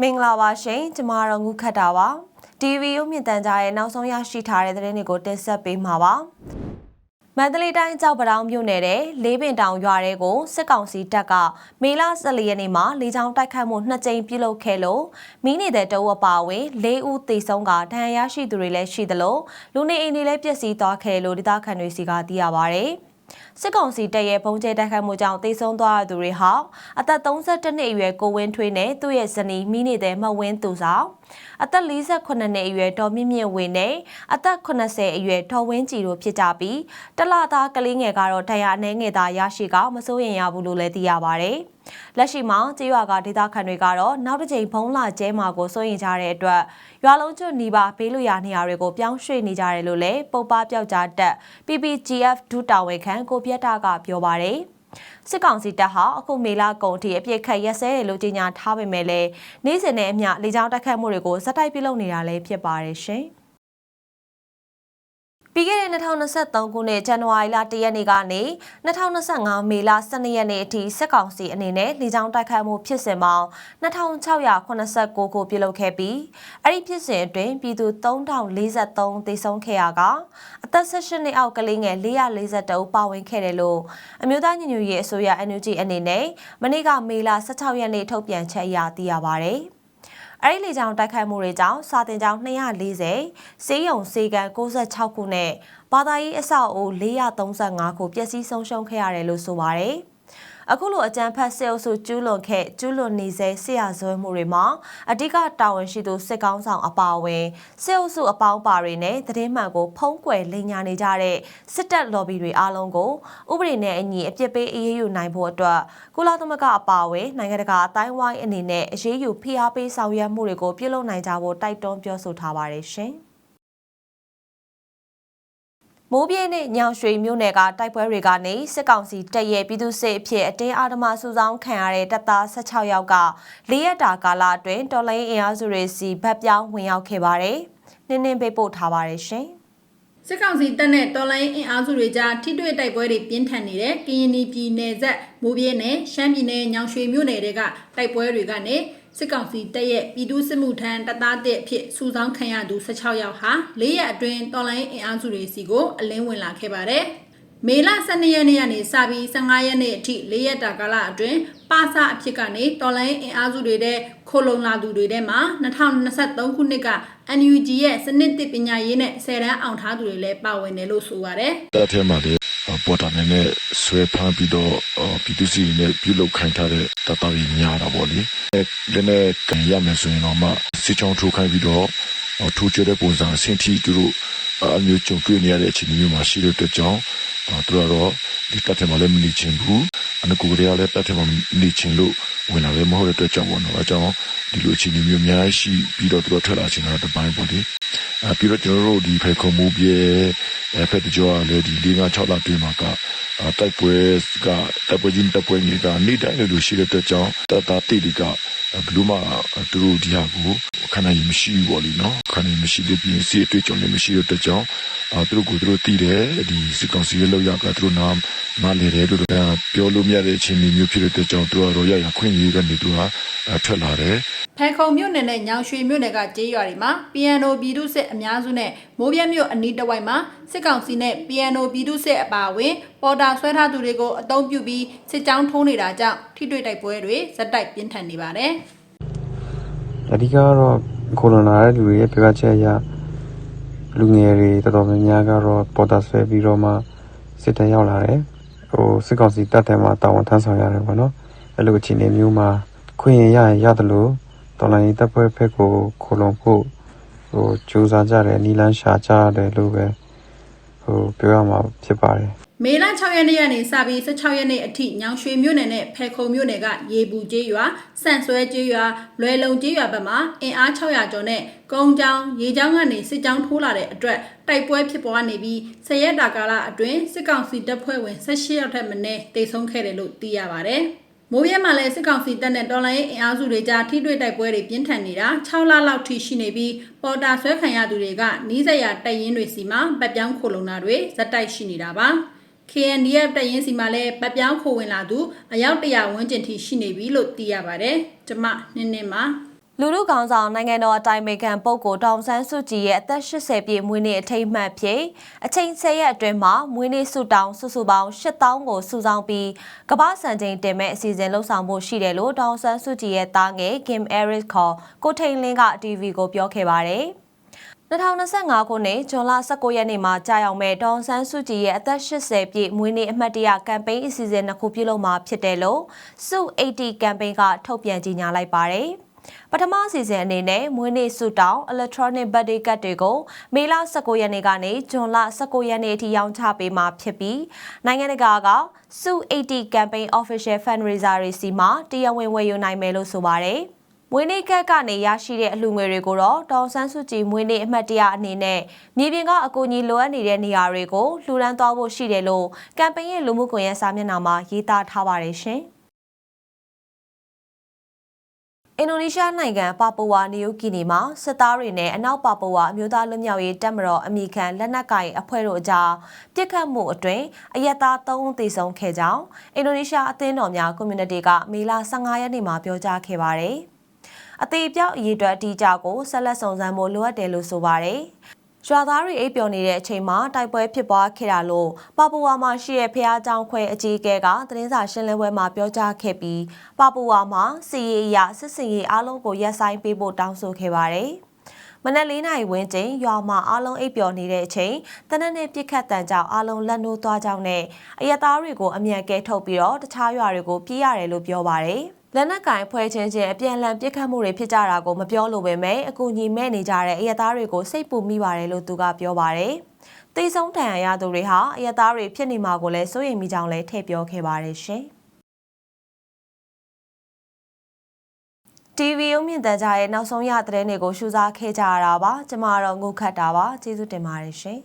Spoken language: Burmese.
မင်္ဂလာပါရှင်ကျမတို့ငုခတ်တာပါ TV ရုပ်မြင်သံကြားရဲ့နောက်ဆုံးရရှိထားတဲ့သတင်းတွေကိုတင်ဆက်ပေးမှာပါမန္တလေးတိုင်းကြောက်ပတောင်းမြို့နယ်တဲ့လေးပင်တောင်ရွာတဲကိုစစ်ကောင်စီတပ်ကမေလ14ရက်နေ့မှာလေကြောင်းတိုက်ခတ်မှုနှစ်ကြိမ်ပြုလုပ်ခဲ့လို့မိနေတဲ့တအုပ်အပါအဝင်၄ဦးသေဆုံးကဒဏ်ရာရရှိသူတွေလည်းရှိသလိုလူနေအိမ်တွေလည်းပျက်စီးသွားခဲ့တယ်လို့ဒေသခံတွေစီကသိရပါဗျ။ စစ်ကောင်စီတပ်ရဲ့ပုံကျဲတိုက်ခိုက်မှုကြောင့်တေဆုံးသွားတဲ့သူတွေဟာအသက်32နှစ်အရွယ်ကိုဝင်းထွေးနဲ့သူ့ရဲ့ဇနီးမိနေတဲ့မဝင်းသူဆောင်အသက်48နှစ်အရွယ်ဒေါ်မြင့်မြင့်ဝင်းနဲ့အသက်80အရွယ်ဒေါ်ဝင်းကြည်တို့ဖြစ်ကြပြီးတလသားကလေးငယ်ကတော့ဒဏ်ရာအနှဲငယ်သာရရှိကမစိုးရင်ရဘူးလို့လည်းသိရပါဗျ။လက်ရှိမှာကြေးရွာကဒေသခံတွေကတော့နောက်တစ်ချိန်ဖုံးလာကျဲမှာကိုစိုးရင်ကြတဲ့အတွက်ရွာလုံးကျွတ်နီးပါဘေးလွရာနေရာတွေကိုပြောင်းရွှေ့နေကြတယ်လို့လည်းပုပ္ပပျောက်ကြားတက် PPGF ဒုတာဝန်ခံကိုပြတ်တာကပြောပါတယ်။ စစ်ကောင်စီတပ်ဟာအခုမေလကုန်ထိအပြစ်ခတ်ရက်စဲတယ်လို့ကြေညာထားပေမဲ့လည်းနေ့စဉ်နဲ့အမျှလေကြောင်းတိုက်ခတ်မှုတွေကိုဇက်တိုက်ပြုလုပ်နေတာလည်းဖြစ်ပါတယ်ရှင်။ ပြီးခဲ့တဲ့2023ခုနှစ်ဇန်နဝါရီလ1ရက်နေ့ကနေ2025မေလ12ရက်နေ့အထိစစ်ကောင်စီအနေနဲ့လေကြောင်းတိုက်ခိုက်မှုဖြစ်စဉ်ပေါင်း2689ခုပြုလုပ်ခဲ့ပြီးအဲ့ဒီဖြစ်စဉ်အတွင်းပြည်သူ3043သေဆုံးခဲ့ရကအသက်18နှစ်အောက်ကလေးငယ်442ဦးပါဝင်ခဲ့တယ်လို့အမျိုးသားညီညွတ်ရေးအစိုးရ NUG အနေနဲ့မနေ့ကမေလ16ရက်နေ့ထုတ်ပြန်ချက်အရသိရပါဗျ။ အဲ့ဒီလေကြောင်းတိုက်ခိုက်မှုတွေကြောင့်စာတင်ကျောင်း240စေးရုံစေကန်66ခုနဲ့ဘာသာရေးအဆောက်အဦ435ခုပျက်စီးဆုံးရှုံးခဲ့ရတယ်လို့ဆိုပါတယ်။ အခုလိုအကြံဖတ်စစ်အုပ်စုကျူးလွန်ခဲ့ကျူးလွန်နေစေဆရာဇွဲမှုတွေမှာအဓိကတာဝန်ရှိသူစစ်ကောင်းဆောင်အပါအဝင်စစ်အုပ်စုအပေါင်းပါတွေနဲ့သတင်းမှန်ကိုဖုံးကွယ်လိမ်ညာနေကြတဲ့စစ်တပ် lobby တွေအားလုံးကိုဥပဒေနဲ့အညီအပြစ်ပေးအရေးယူနိုင်ဖို့အတွက်ကုလသမဂ္ဂအပါအဝင်နိုင်ငံတကာအတိုင်းဝိုင်းအနေနဲ့အရေးယူဖိအားပေးဆောင်ရွက်မှုတွေကိုပြုလုပ်နိုင်ကြဖို့တိုက်တွန်းပြောဆိုထားပါတယ်ရှင်။ မိုးပြင်းနဲ့ညောင်ရွှေမြို့နယ်ကတိုက်ပွဲတွေကနေစစ်ကောင်စီတပ်ရဲ့ပြည်သူ့စစ်အဖြစ်အတင်းအာဓမစုဆောင်းခံရတဲ့တပ်သား16ယောက်က၄ရက်တာကာလအတွင်းတော်လိုင်းအင်အားစုတွေစီဗတ်ပြောင်းဝင်ရောက်ခဲ့ပါတယ်။နင်းနင်းပေးပို့ထားပါတယ်ရှင်။စစ်ကောင်စီတပ်နဲ့တော်လိုင်းအင်အားစုတွေကြားထိတွေ့တိုက်ပွဲတွေပြင်းထန်နေတဲ့ကရင်ပြည်နယ်ဆက်မိုးပြင်းနဲ့ရှမ်းပြည်နယ်ညောင်ရွှေမြို့နယ်တွေကတိုက်ပွဲတွေကနေ စစ်ကောင်စီတပ်ရဲ့ပြည်သူ့စစ်မှုထမ်းတပ်သားတဲ့အဖြစ်စုဆောင်းခံရသူ16ယောက်ဟာ၄ရက်အတွင်းတော်လိုင်းအင်အားစုတွေစီကိုအလင်းဝင်လာခဲ့ပါတယ်။မေလ12ရက်နေ့ကနေစပြီး15ရက်နေ့အထိ၄ရက်တာကာလအတွင်းပါစာအဖြစ်ကနေတော်လိုင်းအင်အားစုတွေတဲ့ခိုလုံလာသူတွေထဲမှာ2023ခုနှစ်က NUG ရဲ့စနစ်တစ်ပညာရေးနဲ့ဆယ်တန်းအောင်ထားသူတွေလည်းပါဝင်တယ်လို့ဆိုပါတယ်။တက်ထဲမှာလည်း ပေါ်တာနဲ့နဲ့ဆွဲဖမ်းပြီးတော့ပြည်သူစီနဲ့ပြုလုပ်ခိုင်းထားတဲ့တတော်ကြီးများတာပေါ့လေအဲလည်းနဲ့ကန်ရမယ်ဆိုရင်တော့မှစစ်ချောင်းထိုးခိုင်းပြီးတော့ထိုးကျတဲ့ပုံစံအဆင့်ထိသူတို့အမျိုးကြုံတွေ့နေရတဲ့အခြေအနေမျိုးမှာရှိတဲ့အတွက်ကြောင့်သူတို့ကတော့ဒီတက်ထဲမှာလည်းမနေချင်ဘူးအနကူတွေကလည်းတက်ထဲမှာနေချင်လို့ဝင်လာလည်းမဟုတ်တဲ့အတွက်ကြောင့်ပေါ့နော်အဲကြောင့်ဒီလိုအခြေအနေမျိုးအများကြီးရှိပြီးတော့သူတို့ထွက်လာချင်တာတပိုင်းပေါ့လေအဲပြီးတော့ကျွန်တော်တို့ဒီဖေခုံမှုပြဲ အဲဖက်တကြောလည်းဒီ၄၅6လတွင်းမှာကတိုက်ပွဲကတိုက်ပွဲချင်းတိုက်ပွဲကြီးကနေ့တိုင်းလိုရှိတဲ့အတွက်ကြောင့်တတတိတိကဘလူးမသူတို့ဒီဟာကိုခဏကြီးမရှိဘူးပေါ့လေနော်ခဏကြီးမရှိတဲ့ပြင်စီအတွေ့အကြုံလည်းမရှိတဲ့အတွက်ကြောင့်အဲသူတို့ကိုသူတို့တည်တယ်ဒီစစ်ကောင်စီရဲ့လောက်ရကသူတို့နာမလေတယ်လို့ပြောလို့မရတဲ့အခြေအနေမျိုးဖြစ်တဲ့အတွက်ကြောင့်သူတို့ကတော့ရရခွင့်ရေးကနေသူကထွက်လာတယ်ဖဲခုံမြို့နယ်နဲ့ညောင်ရွှေမြို့နယ်ကကျေးရွာတွေမှာ PNO ပြည်သူစစ်အများစုနဲ့မိုးပြဲမြို့အနီးတစ်ဝိုက်မှာစစ်ကောင်စီနဲ့ PNO ပြည်သူစစ်အပါအဝင် ပေါ်တာဆွဲထားသူတွေကိုအုံပြုပြီးစစ်ကြောင်းထိုးနေတာကြောင့်ထိတွေ့တိုက်ပွဲတွေဇက်တိုက်ပြင်းထန်နေပါတယ်အဓိကကတော့ကိုလိုနာတဲ့လူတွေရဲ့ပြကချက်အရလူငယ်တွေတော်တော်များများကတော့ပေါ်တာဆွဲပြီးတော့မှစစ်တမ်းရောက်လာတယ်ဟိုစစ်ကောင်စီတပ်ထဲမှာတာဝန်ထမ်းဆောင်ရတယ်ပေါ့နော်အဲ့လိုအခြေအနေမျိုးမှာခွင့်ရရရင်ရတယ်လို့တော်လိုင်းတပ်ဖွဲ့ဖက်ကိုခိုလုံဖို့ဟိုစူးစမ်းကြတယ်နီလန်းရှာကြတယ်လို့ပဲ ဟိုပြောရမှာဖြစ်ပါတယ်မေလ6ရက်နေ့ကနေစပြီး16ရက်နေ့အထိညောင်ရွှေမြို့နယ်နဲ့ဖဲခုံမြို့နယ်ကရေပူကျေးရွာစန့်ဆွဲကျေးရွာလွယ်လုံကျေးရွာဘက်မှာအင်အား600ကျော်နဲ့ကုန်းချောင်းရေချောင်းကနေစစ်ကြောင်းထိုးလာတဲ့အတွက်တိုက်ပွဲဖြစ်ပွားနေပြီးဆယ်ရက်တာကာလအတွင်းစစ်ကောင်စီတပ်ဖွဲ့ဝင်18ယောက်ထက်မနည်းတိတ်ဆုံးခဲ့တယ်လို့သိရပါတယ်။ မိုးရဲမှာလည်းစစ်ကောင်စီတပ်နဲ့တော်လိုင်းရေးအင်အားစုတွေကြားထိတွေ့တိုက်ပွဲတွေပြင်းထန်နေတာ6လလောက်ထိရှိနေပြီးပေါ်တာဆွဲခံရသူတွေကနီးစက်ရတိုက်ရင်တွေစီမှာဗတ်ပြောင်းခိုလုံတာတွေဇက်တိုက်ရှိနေတာပါ။ KNDF တပ်ရင်းစီမှာလည်းပတ်ပြောင်းခိုဝင်လာသူအယောက်100ဝန်းကျင်ထိရှိနေပြီလို့သိရပါတယ်။ကျမနင်းနေမှာ လူလူကောင်ဆောင်နိုင်ငံတော်အတိုင်ပင်ခံပုဂ္ဂိုလ်ဒေါအောင်ဆန်းစုကြည်ရဲ့အသက်80ပြည့်မွေးနေ့အထိမ်းအမှတ်ဖြစ်အချိန်10ရက်အတွင်းမှာမွေးနေ့ဆုတောင်းစုစုပေါင်း8000ကိုစုဆောင်းပြီးကမ္ဘာစံချိန်တင်မဲ့အစီအစဉ်လှုပ်ဆောင်ဖို့ရှိတယ်လို့ဒေါအောင်ဆန်းစုကြည်ရဲ့သားငယ် Kim Eris ခေါ်ကိုထိန်လင်းက TV ကိုပြောခဲ့ပါတယ်။2025ခုနှစ်ဇွန်လ19ရက်နေ့မှာကြာရောက်မဲ့ဒေါန်ဆန်းစုကြည်ရဲ့အသက်80ပြည့်မွေးနေ့အမှတ်တရကမ်ပိန်းအစီအစဉ်နှစ်ခုပြုလုပ်မှာဖြစ်တယ်လို့စု80ကမ်ပိန်းကထုတ်ပြန်ကြေညာလိုက်ပါတယ်။ ပထမအစီအစဉ်အနေနဲ့မွေးနေ့ဆုတောင်း electronic birthday card တွေကိုမေလ19ရက်နေ့ကနေဇွန်လ19ရက်နေ့အထိရောင်းချပေးမှာဖြစ်ပြီးနိုင်ငံတကာကစု 80 campaign official fundraiser တွေစီမှာတရားဝင်ဝယ်ယူနိုင်မယ်လို့ဆိုပါတယ်။မွေးနေ့ကတ်ကနေရရှိတဲ့အလှူငွေတွေကိုတော့ဒေါန်ဆန်းစုကြည်မွေးနေ့အမှတ်တရအနေနဲ့မြေပြင်ကအကူအညီလိုအပ်နေတဲ့နေရာတွေကိုလှူဒန်းသွားဖို့ရှိတယ်လို့ကမ်ပိန်းရဲ့လူမှုကွန်ရက်စာမျက်နှာမှာရေးသားထားပါတယ်ရှင်။ အင်ဒိုနီးရှားနိုင်ငံပါပူဝါနယူးဂီနီမှာစစ်သားတွေနဲ့အနောက်ပါပူဝါအမျိုးသားလွတ်မြောက်ရေးတပ်မတော်အမိခံလက်နက်ကိုင်အဖွဲ့တို့အကြားပြစ်ခတ်မှုအတွင်းအရက်သား3ဦးသေဆုံးခဲ့ကြောင်းအင်ဒိုနီးရှားအသင်းတော်များကွန်မြူနတီကမေလ15ရက်နေ့မှာပြောကြားခဲ့ပါတယ်။အသေးပြောက်အရေးအတွက်အတီးကြကိုဆက်လက်စုံစမ်းဖို့လိုအပ်တယ်လို့ဆိုပါတယ်။ ရွာသားတွေအိပ်ပျော်နေတဲ့အချိန်မှာတိုက်ပွဲဖြစ်ပွားခဲ့တာလို့ပါပူဝါမှာရှိတဲ့ဖျားเจ้าခွဲအကြီးအကဲကသတင်းစာရှင်းလင်းပွဲမှာပြောကြားခဲ့ပြီးပါပူဝါမှာစီရေးရစစ်စင်ရေးအားလုံးကိုရပ်ဆိုင်းပေးဖို့တောင်းဆိုခဲ့ပါတယ်။မနက်၄နာရီဝန်းကျင်ရွာမှာအားလုံးအိပ်ပျော်နေတဲ့အချိန်တနက်နေ့ပြစ်ခတ်တန်ကြောင့်အားလုံးလက်နိုးသွားကြောင်းနဲ့အရက်သားတွေကိုအမြန်ကဲထုတ်ပြီးတော့တခြားရွာတွေကိုပြေးရတယ်လို့ပြောပါတယ်။ လက်နက်ကင်ဖွဲ့ချင်းချင်းအပြန်အလှန်ပြစ်ခတ်မှုတွေဖြစ်ကြတာကိုမပြောလိုပေမဲ့အကူအညီမဲ့နေကြတဲ့အရက်သားတွေကိုစိတ်ပူမိပါတယ်လို့သူကပြောပါတယ်။တေဆုံးတန်ရာရသူတွေဟာအရက်သားတွေဖြစ်နေမှာကိုလည်းစိုးရိမ်မိကြောင်းလည်းထည့်ပြောခဲ့ပါတယ်ရှင်။ TV ဥမြင့်တန်ကြားရဲ့နောက်ဆုံးရသတင်းတွေကိုရှုစားခဲ့ကြရတာပါကျမကတော့ငုတ်ခတ်တာပါကျေးဇူးတင်ပါတယ်ရှင်